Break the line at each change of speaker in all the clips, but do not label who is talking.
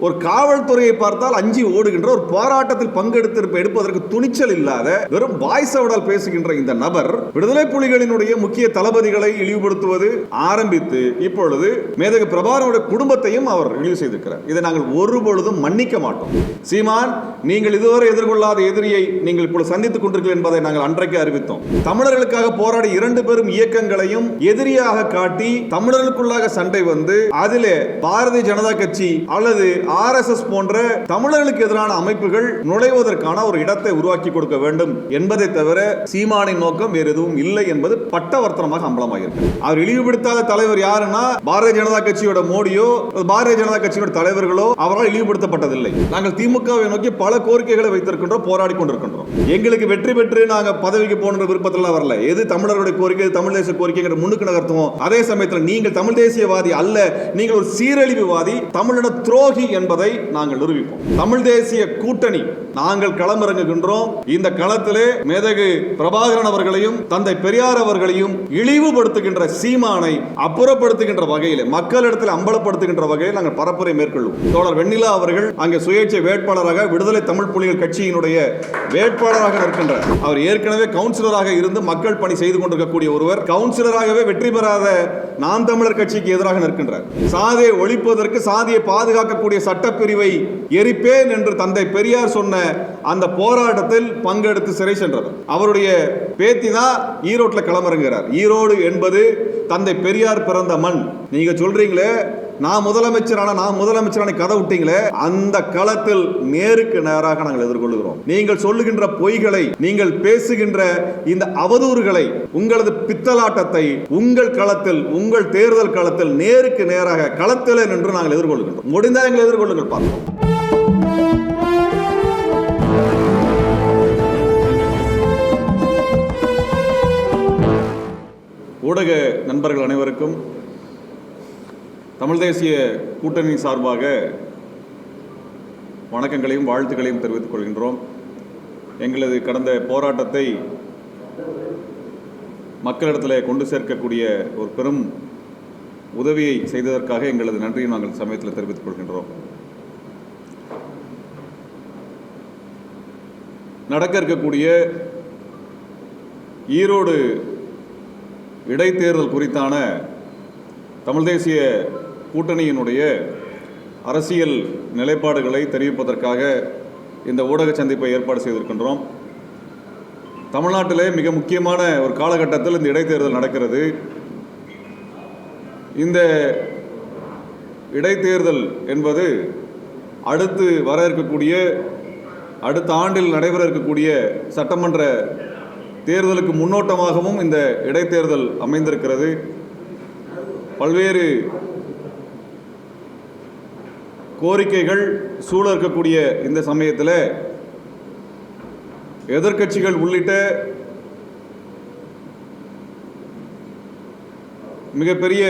ஒரு காவல்துறையை பார்த்தால் அஞ்சி ஓடுகின்ற ஒரு போராட்டத்தில் பங்கெடுத்திருப்ப எடுப்பதற்கு துணிச்சல் இல்லாத வெறும் வாய்ஸவுடால் பேசுகின்ற இந்த நபர் விடுதலை புலிகளினுடைய முக்கிய தளபதிகளை இழிவுபடுத்துவது ஆரம்பித்து இப்பொழுது மேதகு பிரபாரனுடைய குடும்பத்தையும் அவர் இழிவு செய்திருக்கிறார். இதை நாங்கள் ஒருபொழுதும் மன்னிக்க மாட்டோம். சீமான் நீங்கள் இதுவரை எதிர்கொள்ளாத எதிரியை நீங்கள் இப்பொழுது சந்தித்துக் கொண்டிருக்கிறீர்கள் என்பதை நாங்கள் அன்றைக்கு அறிவித்தோம். தமிழர்களுக்காக போராடி இரண்டு பெரும் இயக்கங்களையும் எதிரியாக காட்டி தமிழர்களுக்குள்ளாக சண்டை வந்து அதிலே பாரதிய ஜனதா கட்சி அல்லது ஆர்எஸ்எஸ் போன்ற தமிழர்களுக்கு எதிரான அமைப்புகள் நுழைவதற்கான ஒரு இடத்தை உருவாக்கி கொடுக்க வேண்டும் என்பதை தவிர சீமானின் நோக்கம் வேறு எதுவும் இல்லை என்பது பட்டவர்த்தனமாக அம்பலமாகிறது அவர் இழிவுபடுத்தாத தலைவர் யாருன்னா பாரதிய ஜனதா கட்சியோட மோடியோ பாரதிய ஜனதா கட்சியோட தலைவர்களோ அவரால் இழிவுபடுத்தப்பட்டதில்லை. நாங்கள் திமுகவை நோக்கி பல கோரிக்கைகளை வைத்திருக்கின்றோம் போராடி கொண்டிருக்கின்றோம். எங்களுக்கு வெற்றி பெற்று நாங்கள் பதவிக்கு போகணுன்ற விருப்பத்தில் வரல. எது தமிழர்களுடைய கோரிக்கை தமிழ் தேசிய கோரிக்கைங்கிற முன்னுக்கு நகர்த்துவோம்? அதே சமயத்தில் நீங்கள் தமிழ் தேசியவாதி அல்ல நீங்கள் ஒரு சீரழிவுவாதி தமிழின துரோகி என்பதை நாங்கள் நிரூபிப்போம். தமிழ் தேசிய கூட்டணி நாங்கள் களமிறங்குகின்றோம். இந்த களத்திலே மேதகு பிரபாகரன் அவர்களையும் தந்தை பெரியார் அவர்களையும் இழிவுபடுத்துகின்ற சீமானை அப்புறப்படுத்துகின்ற வகையில் மக்களிடத்தில் அம்பலப்படுத்துகின்ற வகையில் நாங்கள் பரப்புரை மேற்கொள்வோம் தோழர் வெண்ணிலா அவர்கள் அங்கே சுயேட்சை வேட்பாளராக விடுதலை தமிழ் புலிகள் கட்சியினுடைய வேட்பாளராக இருக்கின்றார் அவர் ஏற்கனவே கவுன்சிலராக இருந்து மக்கள் பணி செய்து கொண்டிருக்கக்கூடிய ஒருவர் கவுன்சிலராகவே வெற்றி பெறாத நாம் தமிழர் கட்சிக்கு எதிராக நிற்கின்றார். சாதியை ஒழிப்பதற்கு சாதியை பாதுகாக்கக்கூடிய சட்டப்பிரிவை எரிப்பேன் என்று தந்தை பெரியார் சொன்ன அந்த போராட்டத்தில் பங்கெடுத்து சிறை சென்றது. அவருடைய பேத்தி தான் ஈரோட்டில் களமிறங்குகிறார். ஈரோடு என்பது தந்தை பெரியார் பிறந்த மண். நீங்க சொல்றீங்களே நான் முதலமைச்சரான நான் முதலமைச்சரான கதை விட்டீங்களே அந்த களத்தில் நேருக்கு நேராக நாங்கள் எதிர்கொள்கிறோம் நீங்கள் சொல்லுகின்ற பொய்களை நீங்கள் பேசுகின்ற இந்த அவதூறுகளை உங்களது பித்தலாட்டத்தை உங்கள் களத்தில் உங்கள் தேர்தல் களத்தில் நேருக்கு நேராக களத்தில் நின்று நாங்கள் எதிர்கொள்கின்றோம். முடிந்தால் எங்களை எதிர்கொள்ளுங்கள் பார்ப்போம். ஊடக நண்பர்கள் அனைவருக்கும் தமிழ் தேசிய கூட்டணி சார்பாக வணக்கங்களையும் வாழ்த்துக்களையும் தெரிவித்துக் கொள்கின்றோம். எங்களது கடந்த போராட்டத்தை மக்களிடத்தில் கொண்டு சேர்க்கக்கூடிய ஒரு பெரும் உதவியை செய்ததற்காக எங்களது நன்றியை நாங்கள் சமயத்தில் தெரிவித்துக் கொள்கின்றோம். நடக்க இருக்கக்கூடிய ஈரோடு இடைத்தேர்தல் குறித்தான தமிழ் தேசிய கூட்டணியினுடைய அரசியல் நிலைப்பாடுகளை தெரிவிப்பதற்காக இந்த ஊடக சந்திப்பை ஏற்பாடு செய்திருக்கின்றோம். தமிழ்நாட்டிலே மிக முக்கியமான ஒரு காலகட்டத்தில் இந்த இடைத்தேர்தல் நடக்கிறது. இந்த இடைத்தேர்தல் என்பது அடுத்து வர இருக்கக்கூடிய அடுத்த ஆண்டில் நடைபெற இருக்கக்கூடிய சட்டமன்ற தேர்தலுக்கு முன்னோட்டமாகவும் இந்த இடைத்தேர்தல் அமைந்திருக்கிறது. பல்வேறு கோரிக்கைகள் சூழ இருக்கக்கூடிய இந்த சமயத்தில் எதிர்க்கட்சிகள் உள்ளிட்ட மிகப்பெரிய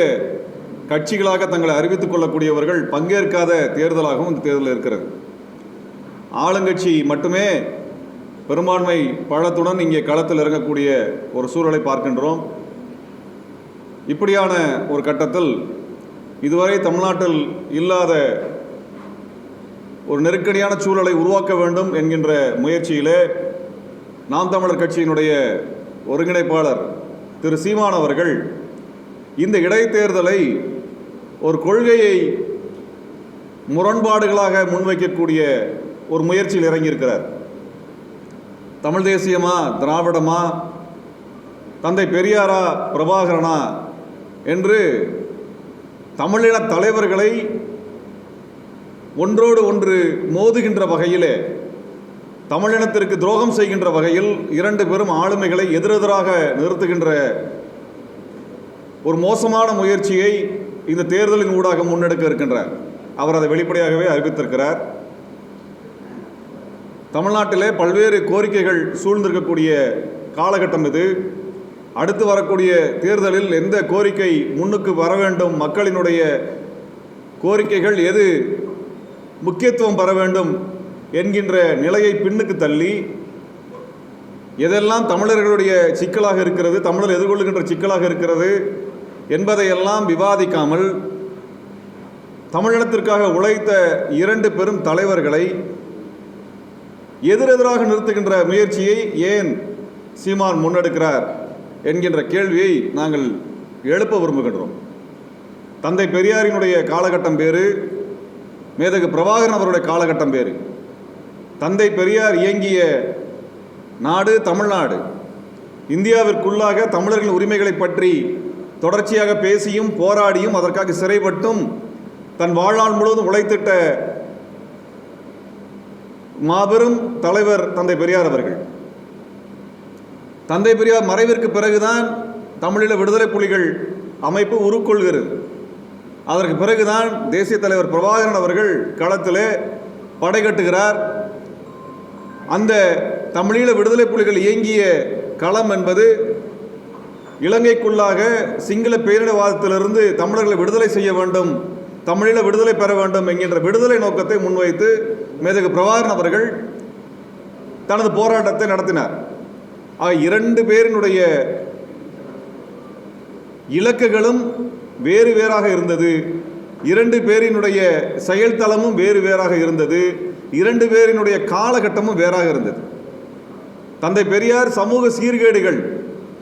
கட்சிகளாக தங்களை அறிவித்துக் கொள்ளக்கூடியவர்கள் பங்கேற்காத தேர்தலாகவும் இந்த தேர்தல் இருக்கிறது. ஆளுங்கட்சி மட்டுமே பெரும்பான்மை பழத்துடன் இங்கே களத்தில் இறங்கக்கூடிய ஒரு சூழலை பார்க்கின்றோம். இப்படியான ஒரு கட்டத்தில் இதுவரை தமிழ்நாட்டில் இல்லாத ஒரு நெருக்கடியான சூழலை உருவாக்க வேண்டும் என்கின்ற முயற்சியிலே நாம் தமிழர் கட்சியினுடைய ஒருங்கிணைப்பாளர் திரு சீமான் அவர்கள் இந்த இடைத்தேர்தலை ஒரு கொள்கையை முரண்பாடுகளாக முன்வைக்கக்கூடிய ஒரு முயற்சியில் இறங்கியிருக்கிறார். தமிழ் தேசியமா திராவிடமா தந்தை பெரியாரா பிரபாகரனா என்று தமிழின தலைவர்களை ஒன்றோடு ஒன்று மோதுகின்ற வகையிலே தமிழினத்திற்கு துரோகம் செய்கின்ற வகையில் இரண்டு பெரும் ஆளுமைகளை எதிரெதிராக நிறுத்துகின்ற ஒரு மோசமான முயற்சியை இந்த தேர்தலின் ஊடாக முன்னெடுக்க இருக்கின்றார். அவர் அதை வெளிப்படையாகவே அறிவித்திருக்கிறார். தமிழ்நாட்டிலே பல்வேறு கோரிக்கைகள் சூழ்ந்திருக்கக்கூடிய காலகட்டம் இது. அடுத்து வரக்கூடிய தேர்தலில் எந்த கோரிக்கை முன்னுக்கு வர வேண்டும் மக்களினுடைய கோரிக்கைகள் எது முக்கியத்துவம் பெற வேண்டும் என்கின்ற நிலையை பின்னுக்கு தள்ளி எதெல்லாம் தமிழர்களுடைய சிக்கலாக இருக்கிறது தமிழர் எதிர்கொள்ளுகின்ற சிக்கலாக இருக்கிறது என்பதையெல்லாம் விவாதிக்காமல் தமிழினத்திற்காக உழைத்த இரண்டு பெரும் தலைவர்களை எதிரெதிராக நிறுத்துகின்ற முயற்சியை ஏன் சீமான் முன்னெடுக்கிறார் என்கின்ற கேள்வியை நாங்கள் எழுப்ப விரும்புகின்றோம். தந்தை பெரியாரினுடைய காலகட்டம் வேறு மேதகு பிரபாகரன் அவருடைய காலகட்டம் பேர் தந்தை பெரியார் இயங்கிய நாடு தமிழ்நாடு. இந்தியாவிற்குள்ளாக தமிழர்களின் உரிமைகளை பற்றி தொடர்ச்சியாக பேசியும் போராடியும் அதற்காக சிறைப்பட்டும் தன் வாழ்நாள் முழுவதும் உழைத்திட்ட மாபெரும் தலைவர் தந்தை பெரியார் அவர்கள். தந்தை பெரியார் மறைவிற்கு பிறகுதான் தமிழீழ விடுதலை புலிகள் அமைப்பு உருக்கொள்கிறது. அதற்கு பிறகுதான் தேசிய தலைவர் பிரபாகரன் அவர்கள் களத்திலே படை கட்டுகிறார். அந்த தமிழீழ விடுதலை புலிகள் இயங்கிய களம் என்பது இலங்கைக்குள்ளாக சிங்கள பேரினவாதத்திலிருந்து தமிழர்களை விடுதலை செய்ய வேண்டும் தமிழீழ விடுதலை பெற வேண்டும் என்கின்ற விடுதலை நோக்கத்தை முன்வைத்து மேதகு பிரபாகரன் அவர்கள் தனது போராட்டத்தை நடத்தினார். ஆக இரண்டு பேரினுடைய இலக்குகளும் வேறு வேறாக இருந்தது. இரண்டு பேரினுடைய செயல்தளமும் வேறு வேறாக இருந்தது. இரண்டு பேரினுடைய காலகட்டமும் வேறாக இருந்தது. தந்தை பெரியார் சமூக சீர்கேடுகள்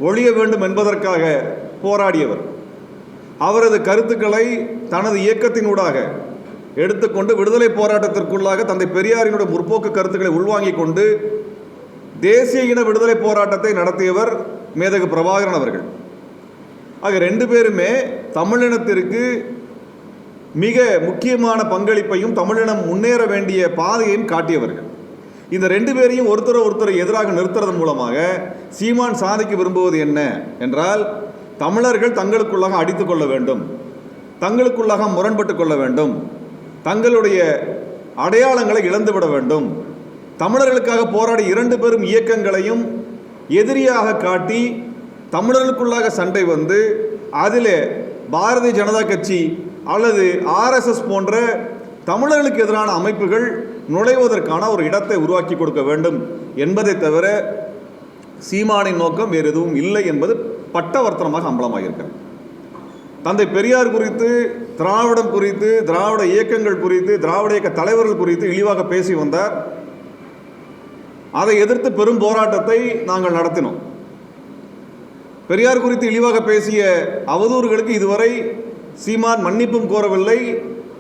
ஒழிய வேண்டும் என்பதற்காக போராடியவர். அவரது கருத்துக்களை தனது இயக்கத்தினூடாக எடுத்துக்கொண்டு விடுதலை போராட்டத்திற்குள்ளாக தந்தை பெரியாரினுடைய முற்போக்கு கருத்துக்களை உள்வாங்கிக் கொண்டு தேசிய இன விடுதலை போராட்டத்தை நடத்தியவர் மேதகு பிரபாகரன் அவர்கள். ஆக ரெண்டு பேருமே தமிழினத்திற்கு மிக முக்கியமான பங்களிப்பையும் தமிழினம் முன்னேற வேண்டிய பாதையையும் காட்டியவர்கள். இந்த ரெண்டு பேரையும் ஒருத்தர் ஒருத்தரை எதிராக நிறுத்துறது மூலமாக சீமான் சாதிக்க விரும்புவது என்ன என்றால் தமிழர்கள் தங்களுக்குள்ளாக அடித்து கொள்ள வேண்டும் தங்களுக்குள்ளாக முரண்பட்டு கொள்ள வேண்டும் தங்களுடைய அடையாளங்களை இழந்துவிட வேண்டும் தமிழர்களுக்காக போராடி இரண்டு பெரும் இயக்கங்களையும் எதிரியாக காட்டி தமிழர்களுக்குள்ளாக சண்டை வந்து அதில் பாரதிய ஜனதா கட்சி அல்லது ஆர்எஸ்எஸ் போன்ற தமிழர்களுக்கு எதிரான அமைப்புகள் நுழைவதற்கான ஒரு இடத்தை உருவாக்கி கொடுக்க வேண்டும் என்பதை தவிர சீமானின் நோக்கம் வேறு எதுவும் இல்லை என்பது பட்டவர்த்தனமாக அம்பலமாகியிருக்கிறது தந்தை பெரியார் குறித்து திராவிடம் குறித்து திராவிட இயக்கங்கள் குறித்து திராவிட இயக்க தலைவர்கள் குறித்து இழிவாக பேசி வந்தார். அதை எதிர்த்து பெரும் போராட்டத்தை நாங்கள் நடத்தினோம். பெரியார் குறித்து இழிவாக பேசிய அவதூறுகளுக்கு இதுவரை சீமான் மன்னிப்பும் கோரவில்லை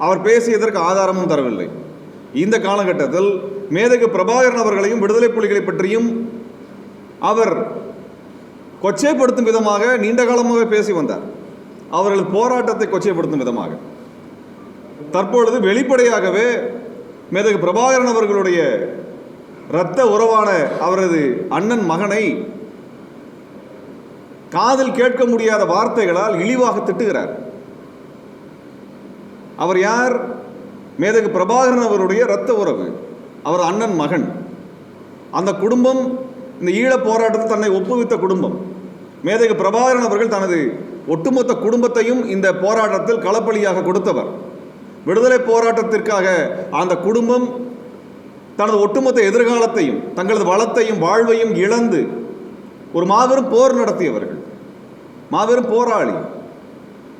அவர் பேசியதற்கு ஆதாரமும் தரவில்லை. இந்த காலகட்டத்தில் மேதகு பிரபாகரன் அவர்களையும் விடுதலை புலிகளை பற்றியும் அவர் கொச்சைப்படுத்தும் விதமாக நீண்ட காலமாக பேசி வந்தார். அவர்கள் போராட்டத்தை கொச்சைப்படுத்தும் விதமாக. தற்பொழுது வெளிப்படையாகவே மேதகு பிரபாகரன் அவர்களுடைய இரத்த உறவான அவரது அண்ணன் மகனை காதில் கேட்க முடியாத வார்த்தைகளால் இழிவாக திட்டுகிறார். அவர் யார்? மேதகு பிரபாகரன் அவருடைய இரத்த உறவு அவர் அண்ணன் மகன். அந்த குடும்பம் இந்த ஈழப் போராட்டத்தில் தன்னை ஒப்புவித்த குடும்பம். மேதகு பிரபாகரன் அவர்கள் தனது ஒட்டுமொத்த குடும்பத்தையும் இந்த போராட்டத்தில் களப்பலியாக கொடுத்தவர். விடுதலை போராட்டத்திற்காக அந்த குடும்பம் தனது ஒட்டுமொத்த எதிர்காலத்தையும் தங்களது வளத்தையும் வாழ்வையும் இழந்து ஒரு மாபெரும் போர் நடத்தியவர்கள் மாபெரும் போராளி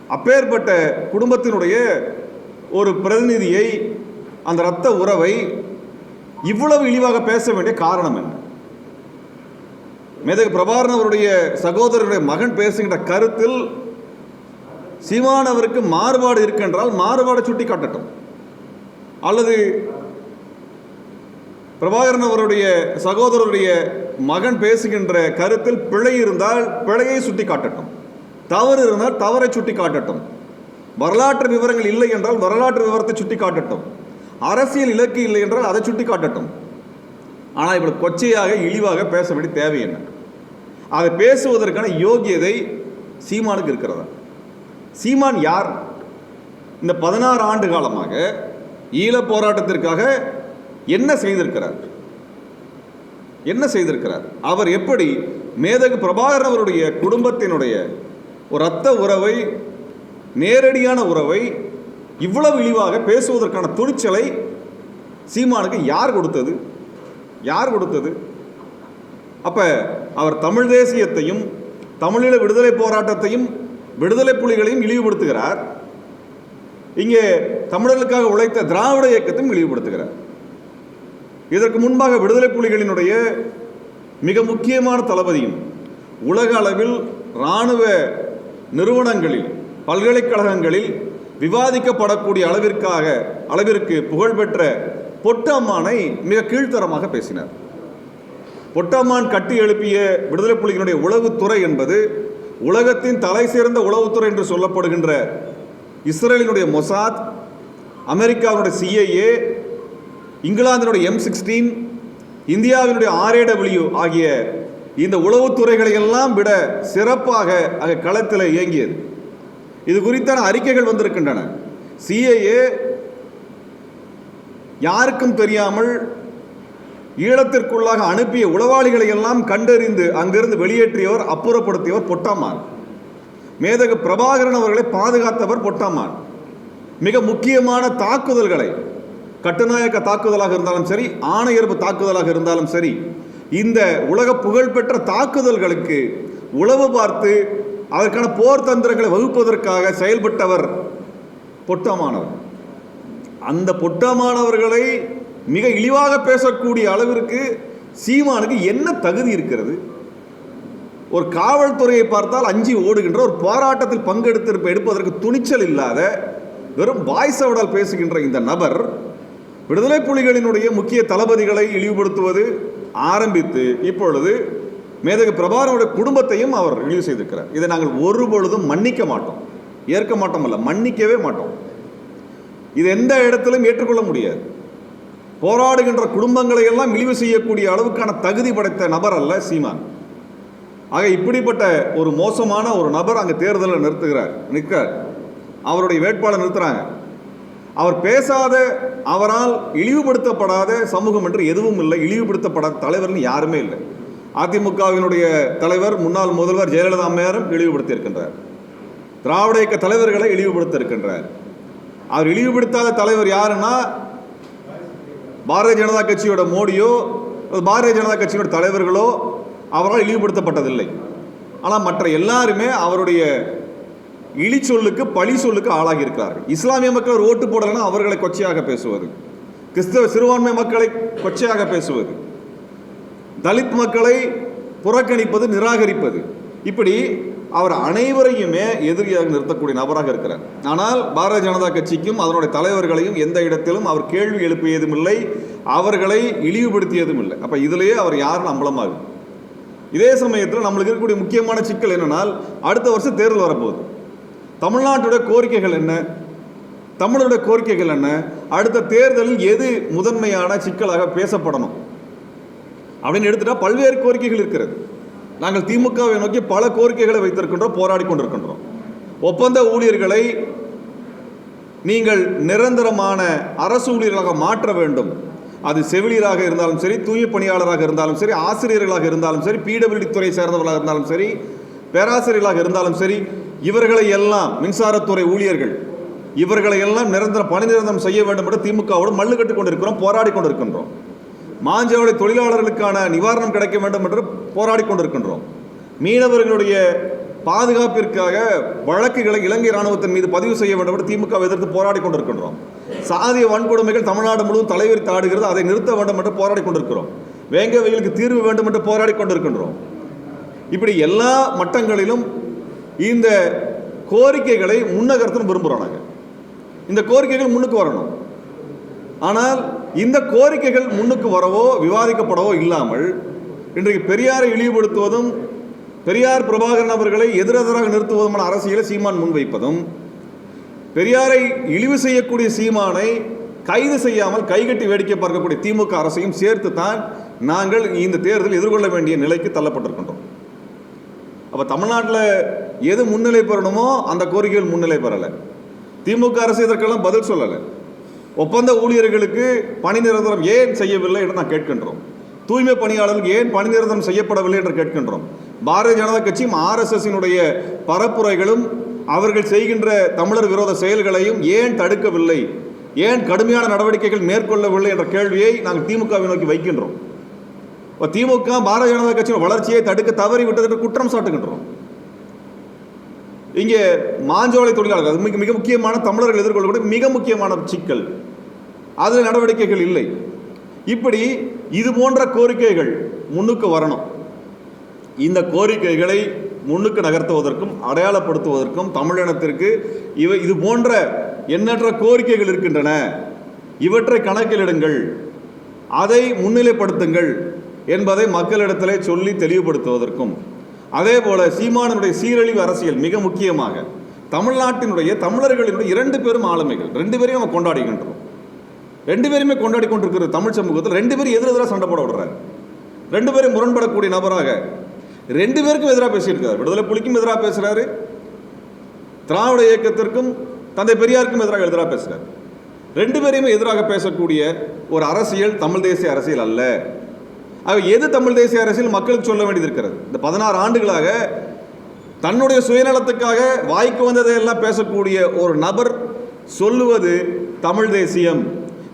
அப்பேற்பட்ட குடும்பத்தினுடைய ஒரு பிரதிநிதியை அந்த இரத்த உறவை இவ்வளவு இழிவாக பேச வேண்டிய காரணம் என்ன? மேதகு பிரபாகரன் அவருடைய சகோதரருடைய மகன் பேசுகின்ற கருத்தில் சீமான் அவருக்கு மாறுபாடு இருக்கின்றால் மாறுபாடு சுட்டி காட்டட்டும் அல்லது பிரபாகரன் அவருடைய சகோதரருடைய மகன் பேசுகின்ற கருத்தில் பிழை இருந்தால் பிழையை சுட்டி காட்டட்டும் தவறு இருந்தால் தவறை சுட்டி காட்டட்டும் வரலாற்று விவரங்கள் இல்லை என்றால் வரலாற்று விவரத்தை சுட்டி காட்டட்டும் அரசியல் இலக்கு இல்லை என்றால் அதை சுட்டி காட்டட்டும் ஆனால் இப்படி கொச்சையாக இழிவாக பேச வேண்டிய தேவை என்ன? அதை பேசுவதற்கான யோகியதை சீமானுக்கு இருக்கிறதா? சீமான் யார்? இந்த பதினாறு ஆண்டு காலமாக ஈழப் போராட்டத்திற்காக என்ன செய்திருக்கிறார்? என்ன செய்திருக்கிறார்? அவர் எப்படி மேதகு பிரபாகரன் அவருடைய குடும்பத்தினுடைய ஒரு இரத்த உறவை நேரடியான உறவை இவ்வளவு இழிவாக பேசுவதற்கான துணிச்சலை சீமானுக்கு யார் கொடுத்தது? யார் கொடுத்தது? அப்போ அவர் தமிழ் தேசியத்தையும் தமிழீழ விடுதலை போராட்டத்தையும் விடுதலை புலிகளையும் இழிவுபடுத்துகிறார். இங்கே தமிழர்களுக்காக உழைத்த திராவிட இயக்கத்தையும் இழிவுபடுத்துகிறார். இதற்கு முன்பாக விடுதலை புலிகளினுடைய மிக முக்கியமான தளபதியும் உலக அளவில் இராணுவ நிறுவனங்களில் பல்கலைக்கழகங்களில் விவாதிக்கப்படக்கூடிய அளவிற்காக அளவிற்கு புகழ்பெற்ற பொட்டம்மானை மிக கீழ்த்தரமாக பேசினார். பொட்டம்மான் கட்டி எழுப்பிய விடுதலை புலிகளுடைய உளவுத்துறை என்பது உலகத்தின் தலை சிறந்த உளவுத்துறை என்று சொல்லப்படுகின்ற இஸ்ரேலினுடைய மொசாத் அமெரிக்காவுடைய சிஐஏ இங்கிலாந்தினுடைய எம் சிக்ஸ்டீன் இந்தியாவினுடைய ஆர்ஏடபிள்யூ ஆகிய இந்த உளவுத்துறைகளை எல்லாம் விட சிறப்பாக அங்கே களத்தில் இயங்கியது. இது குறித்தான அறிக்கைகள் வந்திருக்கின்றன. சிஏஏ யாருக்கும் தெரியாமல் ஈழத்திற்குள்ளாக அனுப்பிய உளவாளிகளை எல்லாம் கண்டறிந்து அங்கிருந்து வெளியேற்றியவர் அப்புறப்படுத்தியவர் பொட்டாமான். மேதகு பிரபாகரன் அவர்களை பாதுகாத்தவர் பொட்டாமான். மிக முக்கியமான தாக்குதல்களை கட்டுநாயக்க தாக்குதலாக இருந்தாலும் சரி ஆணையர்பு தாக்குதலாக இருந்தாலும் சரி இந்த உலக புகழ்பெற்ற தாக்குதல்களுக்கு உளவு பார்த்து அதற்கான போர் தந்திரங்களை வகுப்பதற்காக செயல்பட்டவர் பொட்டமானவர். அந்த பொட்டமானவர்களை மிக இழிவாக பேசக்கூடிய அளவிற்கு சீமானுக்கு என்ன தகுதி இருக்கிறது? ஒரு காவல்துறையை பார்த்தால் அஞ்சி ஓடுகின்ற ஒரு போராட்டத்தில் பங்கெடுத்திருப்ப எடுப்பதற்கு துணிச்சல் இல்லாத வெறும் வாய்ஸவடால் பேசுகின்ற இந்த நபர் விடுதலை புலிகளினுடைய முக்கிய தளபதிகளை இழிவுபடுத்துவது ஆரம்பித்து இப்பொழுது மேதகு பிரபாரனுடைய குடும்பத்தையும் அவர் இழிவு செய்திருக்கிறார். இதை நாங்கள் ஒரு பொழுதும் மன்னிக்க மாட்டோம். ஏற்க மாட்டோம் அல்ல மன்னிக்கவே மாட்டோம். இது எந்த இடத்திலும் ஏற்றுக்கொள்ள முடியாது. போராடுகின்ற குடும்பங்களை எல்லாம் இழிவு செய்யக்கூடிய அளவுக்கான தகுதி படைத்த நபர் அல்ல சீமான். ஆக இப்படிப்பட்ட ஒரு மோசமான ஒரு நபர் அங்கே தேர்தலில் நிறுத்துகிறார் நிற்கிறார். அவருடைய வேட்பாளர் நிறுத்துறாங்க. அவர் பேசாத அவரால் இழிவுபடுத்தப்படாத சமூகம் என்று எதுவும் இல்லை இழிவுபடுத்தப்படாத தலைவர்னு யாருமே இல்லை. அதிமுகவினுடைய தலைவர் முன்னாள் முதல்வர் ஜெயலலிதா அம்மையாரும் இழிவுபடுத்தியிருக்கின்றார். திராவிட இயக்க தலைவர்களை இழிவுபடுத்த இருக்கின்றார் அவர் இழிவுபடுத்தாத தலைவர் யாருன்னா பாரதிய ஜனதா கட்சியோட மோடியோ பாரதிய ஜனதா கட்சியோட தலைவர்களோ அவரால் இழிவுபடுத்தப்பட்டதில்லை. ஆனால் மற்ற எல்லாருமே அவருடைய இழி சொல்லுக்கு பழி சொல்லுக்கு ஆளாகி இருக்கிறார்கள் இஸ்லாமிய மக்கள் ஒரு ஓட்டு போடலைன்னா அவர்களை கொச்சையாக பேசுவது. கிறிஸ்தவ சிறுபான்மை மக்களை கொச்சையாக பேசுவது. தலித் மக்களை புறக்கணிப்பது நிராகரிப்பது. இப்படி அவர் அனைவரையுமே எதிரியாக நிறுத்தக்கூடிய நபராக இருக்கிறார். ஆனால் பாரதிய ஜனதா கட்சிக்கும் அதனுடைய தலைவர்களையும் எந்த இடத்திலும் அவர் கேள்வி எழுப்பியதும் இல்லை அவர்களை இழிவுபடுத்தியதும் இல்லை. அப்போ இதிலேயே அவர் யாருன்னு அம்பலமாகும்? இதே சமயத்தில் நம்மளுக்கு இருக்கக்கூடிய முக்கியமான சிக்கல் என்னென்னால் அடுத்த வருஷம் தேர்தல் வரப்போகுது. தமிழ்நாட்டோட கோரிக்கைகள் என்ன? தமிழருடைய கோரிக்கைகள் என்ன? அடுத்த தேர்தலில் எது முதன்மையான சிக்கலாக பேசப்படணும்? அப்படின்னு எடுத்துட்டா பல்வேறு கோரிக்கைகள் இருக்கிறது. நாங்கள் திமுகவை நோக்கி பல கோரிக்கைகளை வைத்திருக்கின்றோம் போராடி கொண்டிருக்கின்றோம். ஒப்பந்த ஊழியர்களை நீங்கள் நிரந்தரமான அரசு ஊழியர்களாக மாற்ற வேண்டும். அது செவிலியராக இருந்தாலும் சரி தூய பணியாளராக இருந்தாலும் சரி ஆசிரியர்களாக இருந்தாலும் சரி பிடபிள்யூடி துறை சேர்ந்தவர்களாக இருந்தாலும் சரி பேராசிரியர்களாக இருந்தாலும் சரி இவர்களை எல்லாம் மின்சாரத்துறை ஊழியர்கள் இவர்களை எல்லாம் நிரந்தர பணி நிரந்தரம் செய்ய வேண்டும் என்று திமுகவோடு மல்லு கட்டுக் கொண்டிருக்கிறோம் போராடி கொண்டிருக்கின்றோம். மாஞ்சவளை தொழிலாளர்களுக்கான நிவாரணம் கிடைக்க வேண்டும் என்று போராடி கொண்டிருக்கின்றோம். மீனவர்களுடைய பாதுகாப்பிற்காக வழக்குகளை இலங்கை ராணுவத்தின் மீது பதிவு செய்ய வேண்டும் என்று திமுக எதிர்த்து போராடி கொண்டிருக்கின்றோம். சாதிய வன்கொடுமைகள் தமிழ்நாடு முழுவதும் தலைவரி தாடுகிறது அதை நிறுத்த வேண்டும் என்று போராடி கொண்டிருக்கிறோம். வேங்க வெயிலுக்கு தீர்வு வேண்டும் என்று போராடி கொண்டிருக்கின்றோம். இப்படி எல்லா மட்டங்களிலும் இந்த கோரிக்கைகளை முன்னகர்த்தணும் விரும்புகிறோம் நாங்கள் இந்த கோரிக்கைகள் முன்னுக்கு வரணும். ஆனால் இந்த கோரிக்கைகள் முன்னுக்கு வரவோ விவாதிக்கப்படவோ இல்லாமல் இன்றைக்கு பெரியாரை இழிவுபடுத்துவதும் பெரியார் பிரபாகரன் அவர்களை எதிரெதிராக நிறுத்துவதுமான அரசியலை சீமான் முன்வைப்பதும் பெரியாரை இழிவு செய்யக்கூடிய சீமானை கைது செய்யாமல் கைகட்டி வேடிக்கை பார்க்கக்கூடிய திமுக அரசையும் சேர்த்து தான் நாங்கள் இந்த தேர்தல் எதிர்கொள்ள வேண்டிய நிலைக்கு தள்ளப்பட்டிருக்கின்றோம். அப்போ தமிழ்நாட்டில் எது முன்னிலை பெறணுமோ அந்த கோரிக்கைகள் முன்னிலை பெறலை. திமுக அரசு இதற்கெல்லாம் பதில் சொல்லலை. ஒப்பந்த ஊழியர்களுக்கு பணி நிரந்தரம் ஏன் செய்யவில்லை என்று நான் கேட்கின்றோம். தூய்மை பணியாளர்களுக்கு ஏன் பணி நிரந்தரம் செய்யப்படவில்லை என்று கேட்கின்றோம். பாரதிய ஜனதா கட்சியும் ஆர்எஸ்எஸினுடைய பரப்புரைகளும் அவர்கள் செய்கின்ற தமிழர் விரோத செயல்களையும் ஏன் தடுக்கவில்லை? ஏன் கடுமையான நடவடிக்கைகள் மேற்கொள்ளவில்லை என்ற கேள்வியை நாங்கள் திமுகவை நோக்கி வைக்கின்றோம். இப்போ திமுக பாரதிய ஜனதா கட்சியின் வளர்ச்சியை தடுக்க தவறி விட்டது என்று குற்றம் சாட்டுகின்றோம். இங்கே மாஞ்சோலை தொழிலாளர்கள் அது மிக மிக முக்கியமான தமிழர்கள் எதிர்கொள்ளக்கூடிய மிக முக்கியமான சிக்கல். அதில் நடவடிக்கைகள் இல்லை. இப்படி இது போன்ற கோரிக்கைகள் முன்னுக்கு வரணும். இந்த கோரிக்கைகளை முன்னுக்கு நகர்த்துவதற்கும் அடையாளப்படுத்துவதற்கும் தமிழினத்திற்கு இவை இது போன்ற எண்ணற்ற கோரிக்கைகள் இருக்கின்றன. இவற்றை கணக்கிலிடுங்கள். அதை முன்னிலைப்படுத்துங்கள். என்பதை மக்களிடத்திலே சொல்லி தெளிவுபடுத்துவதற்கும் அதே போல சீமானுடைய சீரழிவு அரசியல் மிக முக்கியமாக தமிழ்நாட்டினுடைய தமிழர்களினுடைய இரண்டு பேரும் ஆளுமைகள் ரெண்டு பேரையும் நம்ம கொண்டாடுகின்றோம் ரெண்டு பேருமே கொண்டாடி கொண்டிருக்கிற தமிழ் சமூகத்தில் ரெண்டு பேரும் எதிரெதிராக சண்டை போட விடுறாரு ரெண்டு பேரும் முரண்படக்கூடிய நபராக ரெண்டு பேருக்கும் எதிராக பேசியிருக்காரு. விடுதலை புலிக்கும் எதிராக பேசுறாரு. திராவிட இயக்கத்திற்கும் தந்தை பெரியாருக்கும் எதிராக எதிராக பேசுறாரு. ரெண்டு பேரையுமே எதிராக பேசக்கூடிய ஒரு அரசியல் தமிழ் தேசிய அரசியல் அல்ல. ஆக எது தமிழ் தேசிய அரசியல் மக்களுக்கு சொல்ல வேண்டியது இருக்கிறது? இந்த பதினாறு ஆண்டுகளாக தன்னுடைய சுயநலத்துக்காக வாய்க்கு வந்ததை எல்லாம் பேசக்கூடிய ஒரு நபர் சொல்லுவது தமிழ் தேசியம்.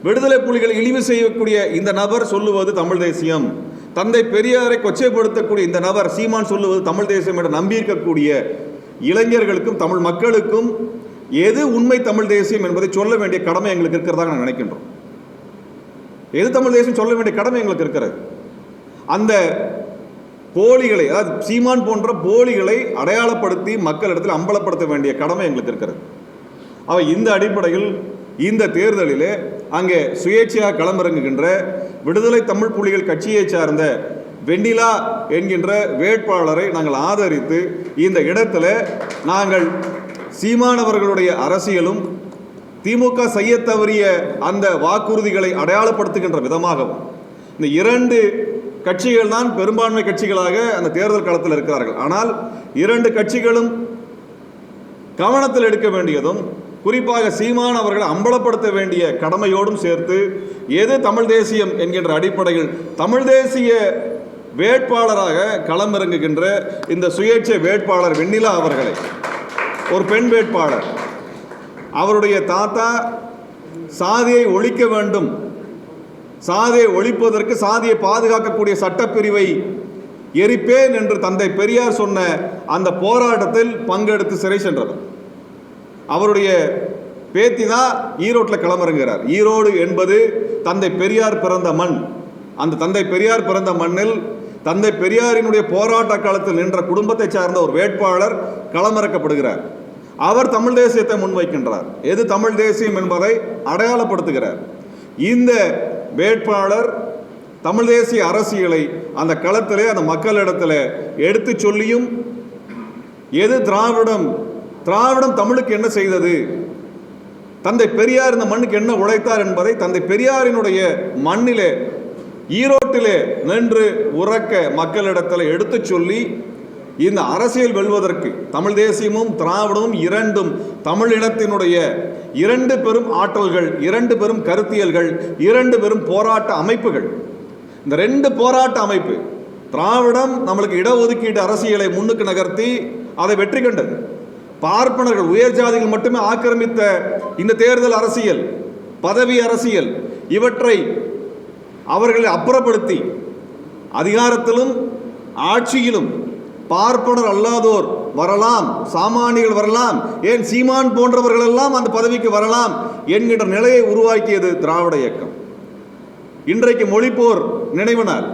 விடுதலை புலிகளை இழிவு செய்யக்கூடிய இந்த நபர் சொல்லுவது தமிழ் தேசியம். தந்தை பெரியாரை கொச்சைப்படுத்தக்கூடிய இந்த நபர் சீமான் சொல்லுவது தமிழ் தேசியம் என்று நம்பியிருக்கக்கூடிய இளைஞர்களுக்கும் தமிழ் மக்களுக்கும் எது உண்மை தமிழ் தேசியம் என்பதை சொல்ல வேண்டிய கடமை எங்களுக்கு இருக்கிறதாக நான் நினைக்கின்றோம். எது தமிழ் தேசியம் சொல்ல வேண்டிய கடமை எங்களுக்கு இருக்கிறது? அந்த போலிகளை அதாவது சீமான் போன்ற போலிகளை அடையாளப்படுத்தி மக்களிடத்தில் அம்பலப்படுத்த வேண்டிய கடமை எங்களுக்கு இருக்கிறது. அவை இந்த அடிப்படையில் இந்த தேர்தலிலே அங்கே சுயேட்சையாக களமிறங்குகின்ற விடுதலை தமிழ் புலிகள் கட்சியை சார்ந்த வெண்ணிலா என்கின்ற வேட்பாளரை நாங்கள் ஆதரித்து இந்த இடத்துல நாங்கள் சீமானவர்களுடைய அரசியலும் திமுக செய்ய தவறிய அந்த வாக்குறுதிகளை அடையாளப்படுத்துகின்ற விதமாகவும் இந்த இரண்டு கட்சிகள் தான் பெரும்பான்மை கட்சிகளாக அந்த தேர்தல் களத்தில் இருக்கிறார்கள். ஆனால் இரண்டு கட்சிகளும் கவனத்தில் எடுக்க வேண்டியதும் குறிப்பாக சீமான் அவர்களை அம்பலப்படுத்த வேண்டிய கடமையோடும் சேர்த்து எது தமிழ் தேசியம் என்கின்ற அடிப்படையில் தமிழ் தேசிய வேட்பாளராக களமிறங்குகின்ற இந்த சுயேட்சை வேட்பாளர் வெண்ணிலா அவர்களை ஒரு பெண் வேட்பாளர் அவருடைய தாத்தா சாதியை ஒழிக்க வேண்டும் சாதியை ஒழிப்பதற்கு சாதியை பாதுகாக்கக்கூடிய சட்டப்பிரிவை எரிப்பேன் என்று தந்தை பெரியார் சொன்ன அந்த போராட்டத்தில் பங்கெடுத்து சிறை சென்றவர் அவருடைய பேத்தி தான் ஈரோட்டில் கிளம்புறங்கிறார். ஈரோடு என்பது தந்தை பெரியார் பிறந்த மண். அந்த தந்தை பெரியார் பிறந்த மண்ணில் தந்தை பெரியாரினுடைய போராட்ட காலத்தில் நின்ற குடும்பத்தை சார்ந்த ஒரு வேட்பாளர் களமிறக்கப்படுகிறார். அவர் தமிழ் தேசியத்தை முன்வைக்கின்றார். எது தமிழ் தேசியம் என்பதை அடையாளப்படுத்துகிறார். இந்த வேட்பாளர் தமிழ் தேசிய அரசியலை அந்த களத்திலே அந்த மக்களிடத்தில் எடுத்து சொல்லியும் எது திராவிடம் திராவிடம் தமிழுக்கு என்ன செய்தது? தந்தை பெரியார் இந்த மண்ணுக்கு என்ன உழைத்தார் என்பதை தந்தை பெரியாரினுடைய மண்ணிலே ஈரோட்டிலே நின்று உறக்க மக்களிடத்தில் எடுத்துச் சொல்லி இந்த அரசியல் வெல்வதற்கு தமிழ் தேசியமும் திராவிடமும் இரண்டும் தமிழினத்தினுடைய இரண்டு பெரும் ஆற்றல்கள் இரண்டு பெரும் கருத்தியல்கள் இரண்டு பெரும் போராட்ட அமைப்புகள். இந்த ரெண்டு போராட்ட அமைப்பு திராவிடம் நம்மளுக்கு இடஒதுக்கீட்டு அரசியலை முன்னுக்கு நகர்த்தி அதை வெற்றி கண்டது. பார்ப்பனர்கள் உயர் ஜாதிகள் மட்டுமே ஆக்கிரமித்த இந்த தேர்தல் அரசியல் பதவி அரசியல் இவற்றை அவர்களை அப்புறப்படுத்தி அதிகாரத்திலும் ஆட்சியிலும் பார்ப்பனர் அல்லாதோர் வரலாம் சாமானிகள் வரலாம் ஏன் சீமான் போன்றவர்கள் எல்லாம் அந்த பதவிக்கு வரலாம் என்கின்ற நிலையை உருவாக்கியது திராவிட இயக்கம். இன்றைக்கு மொழிப்போர் நினைவு நாள்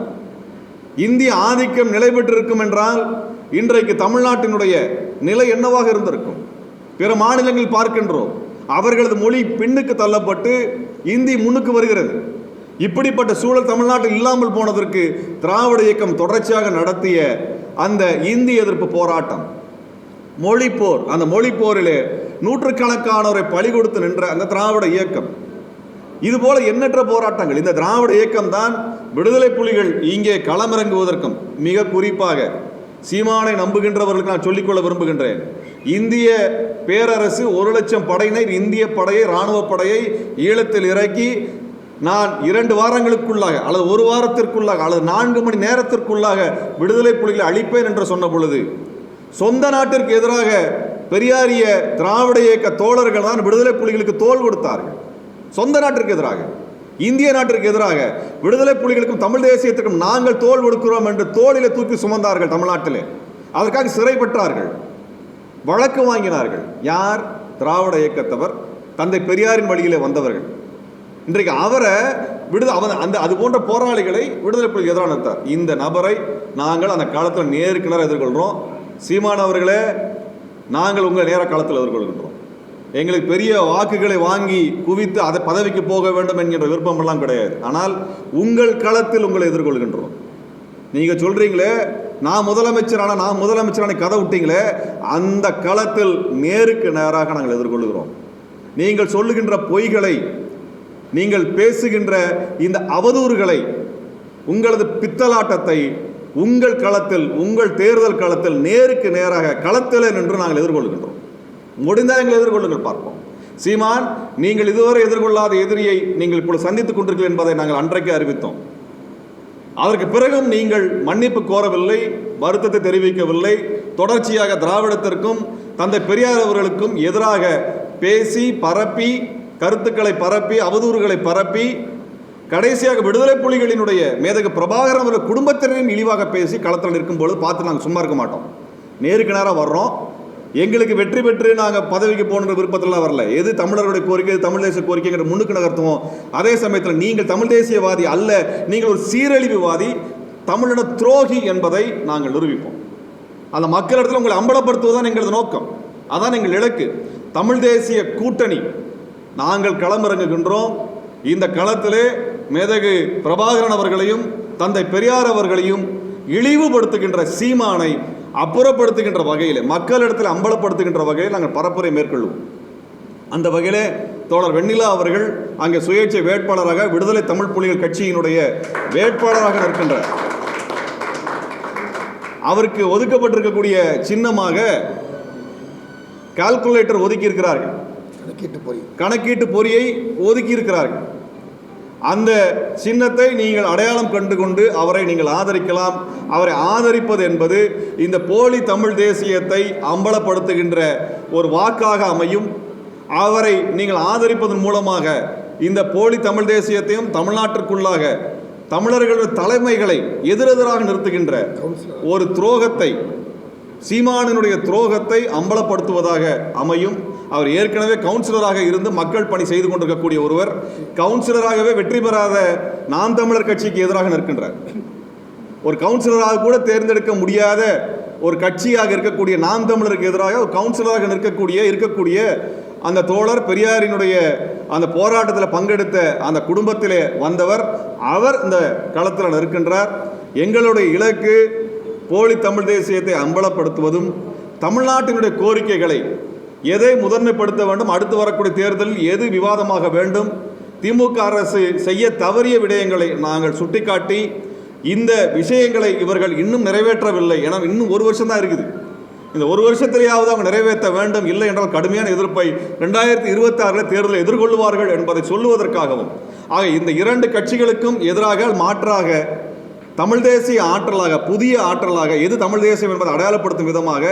இந்திய ஆதிக்கம் நிலை பெற்றிருக்கும் என்றால் இன்றைக்கு தமிழ்நாட்டினுடைய நிலை என்னவாக இருந்திருக்கும்? பிற மாநிலங்கள் பார்க்கின்றோம் அவர்களது மொழி பின்னுக்கு தள்ளப்பட்டு இந்தி முன்னுக்கு வருகிறது. இப்படிப்பட்ட சூழல் தமிழ்நாட்டில் இல்லாமல் போனதற்கு திராவிட இயக்கம் தொடர்ச்சியாக நடத்திய அந்த இந்தி எதிர்ப்பு போராட்டம். மொழிப்போர் அந்த மொழிப்போரிலே நூற்றுக்கணக்கானோரை பழி கொடுத்து நின்ற அந்த திராவிட இயக்கம். இதுபோல எண்ணற்ற போராட்டங்கள். இந்த திராவிட இயக்கம் தான் விடுதலை புலிகள் இங்கே களமிறங்குவதற்கும் மிக குறிப்பாக சீமானை நம்புகின்றவர்களுக்கு நான் சொல்லிக்கொள்ள விரும்புகின்றேன். இந்திய பேரரசு ஒரு லட்சம் படையினர் இந்திய படையை இராணுவ படையை ஈழத்தில் இறக்கி நான் இரண்டு வாரங்களுக்குள்ளாக அல்லது ஒரு வாரத்திற்குள்ளாக அல்லது நான்கு மணி நேரத்திற்குள்ளாக விடுதலை புலிகளை அழிப்பேன் என்று சொன்ன பொழுது சொந்த நாட்டிற்கு எதிராக பெரியாரிய திராவிட இயக்க தோழர்கள் தான் விடுதலை புலிகளுக்கு தோல் கொடுத்தார்கள். சொந்த நாட்டிற்கு எதிராக இந்திய நாட்டிற்கு எதிராக விடுதலை புலிகளுக்கும் தமிழ் தேசியத்திற்கும் நாங்கள் தோல் கொடுக்கிறோம் என்று தோளிலே தூக்கி சுமந்தார்கள் தமிழ்நாட்டிலே. அதற்காக சிறை பெற்றார்கள் வழக்கு வாங்கினார்கள். யார்? திராவிட இயக்கத்தவர் தந்தை பெரியாரின் வழியிலே வந்தவர்கள். இன்றைக்கு அவரை விடுதலை அவன் அந்த அது போன்ற போராளிகளை விடுதலை புலி எதிராக நிறுத்தார் இந்த நபரை நாங்கள் அந்த காலத்தில் நேருக்கு நேரம் எதிர்கொள்கிறோம் சீமான் அவர்களே நாங்கள் உங்கள் நேர காலத்தில் எதிர்கொள்கின்றோம். எங்களுக்கு பெரிய வாக்குகளை வாங்கி குவித்து அதை பதவிக்கு போக வேண்டும் என்கின்ற விருப்பமெல்லாம் கிடையாது. ஆனால் உங்கள் களத்தில் உங்களை எதிர்கொள்கின்றோம். நீங்கள் சொல்கிறீங்களே நான் முதலமைச்சரான நான் முதலமைச்சரான கதை விட்டீங்களே அந்த களத்தில் நேருக்கு நேராக நாங்கள் எதிர்கொள்கிறோம். நீங்கள் சொல்லுகின்ற பொய்களை நீங்கள் பேசுகின்ற இந்த அவதூறுகளை உங்களது பித்தலாட்டத்தை உங்கள் களத்தில் உங்கள் தேர்தல் களத்தில் நேருக்கு நேராக களத்தில் நின்று நாங்கள் எதிர்கொள்கின்றோம். முடிந்தால் எங்களை எதிர்கொள்ளுங்கள் பார்ப்போம். சீமான் நீங்கள் இதுவரை எதிர்கொள்ளாத எதிரியை நீங்கள் இப்பொழுது சந்தித்துக் கொண்டிருக்கிறீர்கள் என்பதை நாங்கள் அன்றைக்கு அறிவித்தோம். அதற்கு பிறகும் நீங்கள் மன்னிப்பு கோரவில்லை வருத்தத்தை தெரிவிக்கவில்லை. தொடர்ச்சியாக திராவிடத்திற்கும் தந்தை பெரியார் அவர்களுக்கும் எதிராக பேசி பரப்பி கருத்துக்களை பரப்பி அவதூறுகளை பரப்பி கடைசியாக விடுதலை புலிகளினுடைய மேதகு பிரபாகரன் அவர்கள் குடும்பத்தினரையும் இழிவாக பேசி களத்தில் நிற்கும் பொழுது பார்த்து நாங்கள் சும்மா இருக்க மாட்டோம். நேருக்கு நேராக வர்றோம். எங்களுக்கு வெற்றி பெற்று நாங்கள் பதவிக்கு போகணுன்ற விருப்பத்திலாம் வரல. எது தமிழர்களுடைய கோரிக்கை தமிழ் தேசிய கோரிக்கைங்கிற முன்னுக்கு நகர்த்துவோம். அதே சமயத்தில் நீங்கள் தமிழ் தேசியவாதி அல்ல நீங்கள் ஒரு சீரழிவுவாதி தமிழின துரோகி என்பதை நாங்கள் நிரூபிப்போம். அந்த மக்களிடத்தில் உங்களை அம்பலப்படுத்துவதுதான் எங்களது நோக்கம். அதான் எங்கள் இலக்கு. தமிழ் தேசிய கூட்டணி நாங்கள் களமிறங்குகின்றோம். இந்த களத்திலே மேதகு பிரபாகரன் அவர்களையும் தந்தை பெரியார் அவர்களையும் இழிவுபடுத்துகின்ற சீமானை அப்புறப்படுத்துகின்ற வகையில் மக்களிடத்தில் அம்பலப்படுத்துகின்ற வகையில் நாங்கள் பரப்புரை மேற்கொள்வோம். அந்த வகையிலே தோழர் வெண்ணிலா அவர்கள் அங்கே சுயேட்சை வேட்பாளராக விடுதலை தமிழ் புலிகள் கட்சியினுடைய வேட்பாளராக நிற்கின்றார். அவருக்கு ஒதுக்கப்பட்டிருக்கக்கூடிய சின்னமாக கால்குலேட்டர் ஒதுக்கி இருக்கிறார்கள்
கணக்கிட்டு போய்
கணக்கீட்டு பொறியை ஒதுக்கி இருக்கிறார்கள் அந்த சின்னத்தை நீங்கள் அடையாளம் கண்டு கொண்டு அவரை நீங்கள் ஆதரிக்கலாம். அவரை ஆதரிப்பது என்பது இந்த போலி தமிழ் தேசியத்தை அம்பலப்படுத்துகின்ற ஒரு வாக்காக அமையும். அவரை நீங்கள் ஆதரிப்பதன் மூலமாக இந்த போலி தமிழ் தேசியத்தையும் தமிழ்நாட்டிற்குள்ளாக தமிழர்களுடைய தலைமைகளை எதிரெதிராக நிறுத்துகின்ற ஒரு துரோகத்தை சீமானினுடைய துரோகத்தை அம்பலப்படுத்துவதாக அமையும். அவர் ஏற்கனவே கவுன்சிலராக இருந்து மக்கள் பணி செய்து கொண்டிருக்கக்கூடிய ஒருவர் கவுன்சிலராகவே வெற்றி பெறாத நாம் தமிழர் கட்சிக்கு எதிராக நிற்கின்றார். ஒரு கவுன்சிலராக கூட தேர்ந்தெடுக்க முடியாத ஒரு கட்சியாக இருக்கக்கூடிய நாம் தமிழருக்கு எதிராக ஒரு கவுன்சிலராக நிற்கக்கூடிய இருக்கக்கூடிய அந்த தோழர் பெரியாரினுடைய அந்த போராட்டத்தில் பங்கெடுத்த அந்த குடும்பத்திலே வந்தவர் அவர் இந்த களத்தில் நிற்கின்றார். எங்களுடைய இலக்கு போலி தமிழ் தேசியத்தை அம்பலப்படுத்துவதும் தமிழ்நாட்டினுடைய கோரிக்கைகளை எதை முதன்மைப்படுத்த வேண்டும்? அடுத்து வரக்கூடிய தேர்தலில் எது விவாதமாக வேண்டும்? திமுக அரசு செய்ய தவறிய விடயங்களை நாங்கள் சுட்டிக்காட்டி இந்த விஷயங்களை இவர்கள் இன்னும் நிறைவேற்றவில்லை. என இன்னும் ஒரு வருஷம் தான் இருக்குது. இந்த ஒரு வருஷத்திலேயாவது அவங்க நிறைவேற்ற வேண்டும் இல்லை என்றால் கடுமையான எதிர்ப்பை ரெண்டாயிரத்தி இருபத்தி ஆறில் தேர்தலை எதிர்கொள்வார்கள் என்பதை சொல்லுவதற்காகவும் ஆக இந்த இரண்டு கட்சிகளுக்கும் எதிராக மாற்றாக தமிழ் தேசிய ஆற்றலாக புதிய ஆற்றலாக எது தமிழ் தேசியம் என்பதை அடையாளப்படுத்தும் விதமாக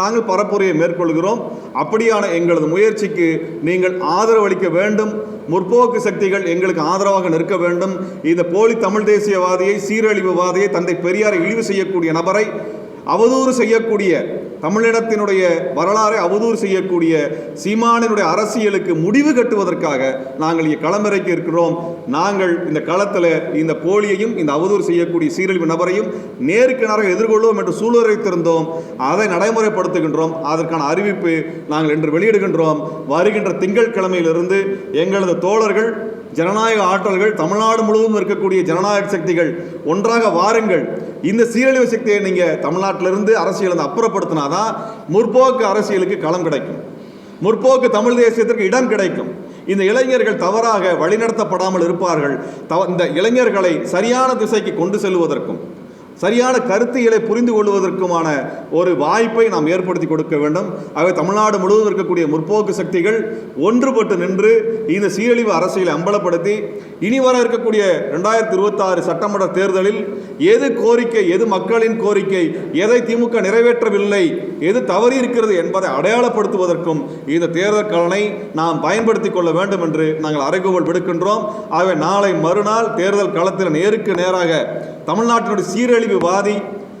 நாங்கள் பரப்புரையை மேற்கொள்கிறோம். அப்படியான எங்களது முயற்சிக்கு நீங்கள் ஆதரவளிக்க வேண்டும். முற்போக்கு சக்திகள் எங்களுக்கு ஆதரவாக நிற்க வேண்டும். இந்த போலி தமிழ் தேசியவாதியை சீரழிவுவாதியை தந்தை பெரியாரை இழிவு செய்யக்கூடிய நபரை அவதூறு செய்யக்கூடிய தமிழினத்தினுடைய வரலாறை அவதூறு செய்யக்கூடிய சீமானினுடைய அரசியலுக்கு முடிவு கட்டுவதற்காக நாங்கள் இங்கே களமிறக்கி இருக்கிறோம். நாங்கள் இந்த களத்தில் இந்த போலியையும் இந்த அவதூறு செய்யக்கூடிய சீரழிவு நபரையும் நேருக்கு நேராக எதிர்கொள்வோம் என்று சூளுரைத்திருந்தோம். அதை நடைமுறைப்படுத்துகின்றோம். அதற்கான அறிவிப்பு நாங்கள் இன்று வெளியிடுகின்றோம். வருகின்ற திங்கட்கிழமையிலிருந்து எங்களது தோழர்கள் ஜனநாயக ஆற்றல்கள் தமிழ்நாடு முழுவதும் இருக்கக்கூடிய ஜனநாயக சக்திகள் ஒன்றாக வாருங்கள். இந்த சீரழிவு சக்தியை நீங்கள் தமிழ்நாட்டிலிருந்து அரசியலிருந்து வந்து அப்புறப்படுத்தினாதான் முற்போக்கு அரசியலுக்கு களம் கிடைக்கும். முற்போக்கு தமிழ் தேசியத்திற்கு இடம் கிடைக்கும். இந்த இளைஞர்கள் தவறாக வழிநடத்தப்படாமல் இருப்பார்கள். தவ- இந்த இளைஞர்களை சரியான திசைக்கு கொண்டு செல்வதற்கும். சரியான கருத்துகளை புரிந்து கொள்வதற்குமான ஒரு வாய்ப்பை நாம் ஏற்படுத்தி கொடுக்க வேண்டும். ஆகவே தமிழ்நாடு முழுவதும் இருக்கக்கூடிய முற்போக்கு சக்திகள் ஒன்றுபட்டு நின்று இந்த சீரழிவு அரசியலை அம்பலப்படுத்தி இனி வர இருக்கக்கூடிய ரெண்டாயிரத்தி இருபத்தாறு சட்டமன்ற தேர்தலில் எது கோரிக்கை எது மக்களின் கோரிக்கை எதை திமுக நிறைவேற்றவில்லை எது தவறி இருக்கிறது என்பதை அடையாளப்படுத்துவதற்கும் இந்த தேர்தல் கலனை நாம் பயன்படுத்திக் கொள்ள வேண்டும் என்று நாங்கள் அறைகோவல் விடுக்கின்றோம். ஆகவே நாளை மறுநாள் தேர்தல் களத்தில் நேருக்கு நேராக தமிழ்நாட்டினுடைய சீரழிவு வாதி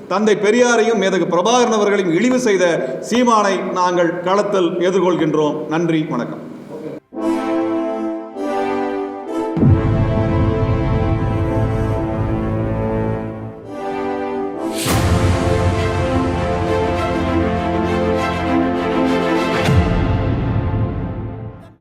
தந்தை பெரியாரையும் மேதகு பிரபாகரன் அவர்களையும் இழிவு செய்த சீமானை நாங்கள் களத்தில் எதிர்கொள்கின்றோம். நன்றி வணக்கம்.